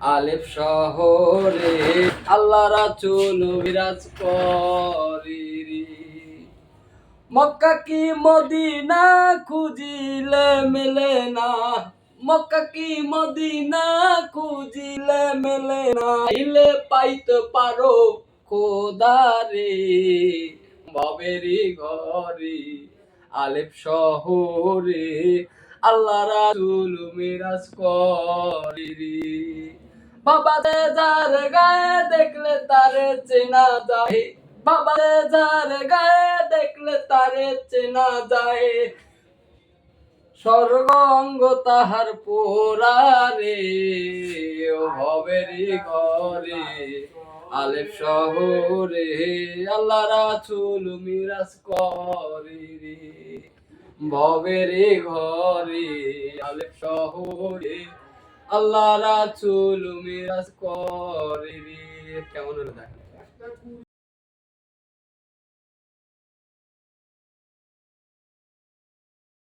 আলেপ শহরে আল্লাহ রাচুল বিরাজ করি মক্কা কি মদিনা খুঁজিলে মেলে না? মক্কা কি মদিনা খুঁজিলে মেলে না? ইলে পাইতে পারো খোদারে। বাবেরি ঘরে আলেপ শহরে আল্লাহ রাসূল মিরাজ করি বাবা যার গায়ে দেখলে তারে চেনা যায়। বাবা যার গায়ে দেখলে তারে চেনা যায়। স্বর্গঙ্গ তাহার পোরারে ভবেরি ঘরে, আলেপ শহরে আল্লাহ রাসূল মিরাজ করে ভবেরি ঘরে আলেপ শহরে আল্লাহ রাজ করে রে। কেমন হলো দেখ